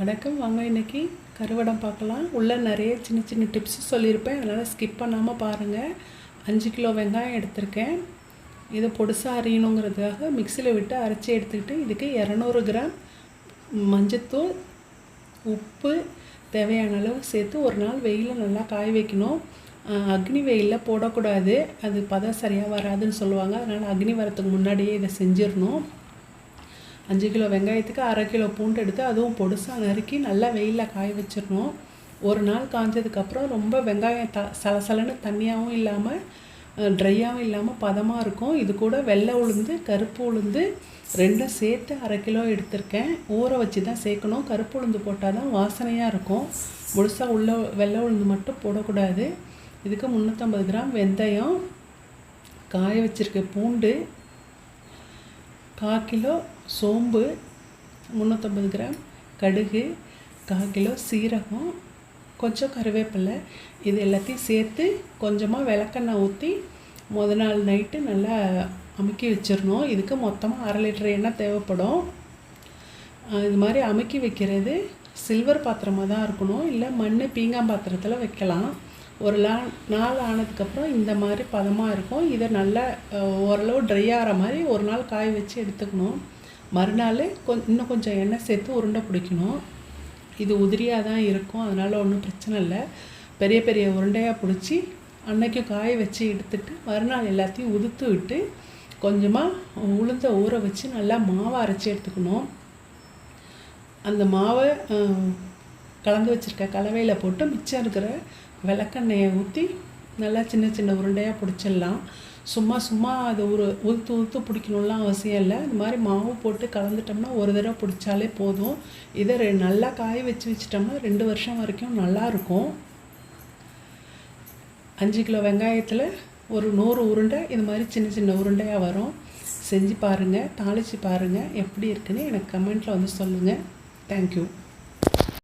வணக்கம். வாங்க இன்னைக்கு கருவடம் பார்க்கலாம். உள்ளே நிறைய சின்ன சின்ன டிப்ஸ் சொல்லியிருப்பேன். அதனால் ஸ்கிப் பண்ணாமல் பாருங்கள் அஞ்சு கிலோ வெங்காயம் எடுத்திருக்கேன். இதை பொடிசாக அரையணுங்கிறதுக்காக மிக்சியில் விட்டு அரைச்சி எடுத்துக்கிட்டு இதுக்கு இரநூறு கிராம் மஞ்சத்தூள் உப்பு தேவையான அளவு சேர்த்து ஒரு நாள் வெயிலில் நல்லா காய வைக்கணும். அக்னி வெயிலில் போடக்கூடாது. அது பதம் சரியாக வராதுன்னு சொல்லுவாங்க. அதனால் அக்னி வரத்துக்கு முன்னாடியே இதை செஞ்சிடணும். அஞ்சு கிலோ வெங்காயத்துக்கு அரை கிலோ பூண்டு எடுத்து அதுவும் பொடுசாக நறுக்கி நல்லா வெயிலில் காய வச்சிடணும். ஒரு நாள் காஞ்சதுக்கப்புறம் ரொம்ப வெங்காயம் த சலசலன்னு தண்ணியாகவும் இல்லாமல் ட்ரையாகவும் இல்லாமல் பதமாக இருக்கும். இது கூட வெள்ளை உளுந்து கருப்பு உளுந்து ரெண்டும் சேர்த்து அரை கிலோ எடுத்திருக்கேன். ஊற வச்சு தான் சேர்க்கணும். கருப்பு உளுந்து போட்டால் தான் வாசனையாக இருக்கும். முழுசாக உள்ள வெள்ளை உளுந்து மட்டும் போடக்கூடாது. இதுக்கு முந்நூற்றம்பது கிராம் வெந்தயம் காய வச்சிருக்க பூண்டு கால் கிலோ சோம்பு முந்நூற்றம்பது கிராம் கடுகு கால் கிலோ சீரகம் கொஞ்சம் கருவேப்பிலை. இது எல்லாத்தையும் சேர்த்து கொஞ்சமாக விளக்கெண்ணெய் ஊற்றி முத நாள் நைட்டு நல்லா அமுக்கி வச்சிடணும். இதுக்கு மொத்தமாக அரை லிட்டர் எண்ணெய் தேவைப்படும். இது மாதிரி அமுக்கி வைக்கிறது. சில்வர் பாத்திரமாக தான் இருக்கணும். இல்லை மண் பீங்கான் பாத்திரத்தில் வைக்கலாம். ஒரு லா நாள் ஆனதுக்கப்புறம் இந்த மாதிரி பதமாக இருக்கும். இதை நல்லா ஓரளவு ட்ரை ஆகிற மாதிரி ஒரு நாள் காய வச்சு எடுத்துக்கணும். மறுநாள் கொ இன்னும் கொஞ்சம் எண்ணெய் சேர்த்து உருண்டை பிடிக்கணும். இது உதிரியாக தான் இருக்கும். அதனால் ஒன்றும் பிரச்சனை இல்லை. பெரிய பெரிய உருண்டையாக பிடிச்சி அன்னைக்கு காய வச்சு எடுத்துட்டு மறுநாள் எல்லாத்தையும் உதுத்து விட்டு கொஞ்சமாக உளுந்த ஊற வச்சு நல்லா மாவை அரைச்சி எடுத்துக்கணும். அந்த மாவை கலந்து வச்சுருக்க கலவையில் போட்டு மிச்சம் இருக்கிற விளக்கெண்ணெயை ஊற்றி நல்லா சின்ன சின்ன உருண்டையாக பிடிச்சிடலாம். சும்மா சும்மா அதை ஒரு உளுத்து உளுத்து பிடிக்கணும்லாம் அவசியம் இல்லை. இந்த மாதிரி மாவு போட்டு கலந்துட்டோம்னா ஒரு தடவை பிடிச்சாலே போதும். இதை ரெ நல்லா காய வச்சு வச்சிட்டோம்னா ரெண்டு வருஷம் வரைக்கும் நல்லாயிருக்கும். அஞ்சு கிலோ வெங்காயத்தில் ஒரு நூறு உருண்டை இது மாதிரி சின்ன சின்ன உருண்டையாக வரும். செஞ்சு பாருங்கள் தாளித்து பாருங்கள் எப்படி இருக்குன்னு எனக்கு கமெண்ட்டில் வந்து சொல்லுங்கள் தேங்க்யூ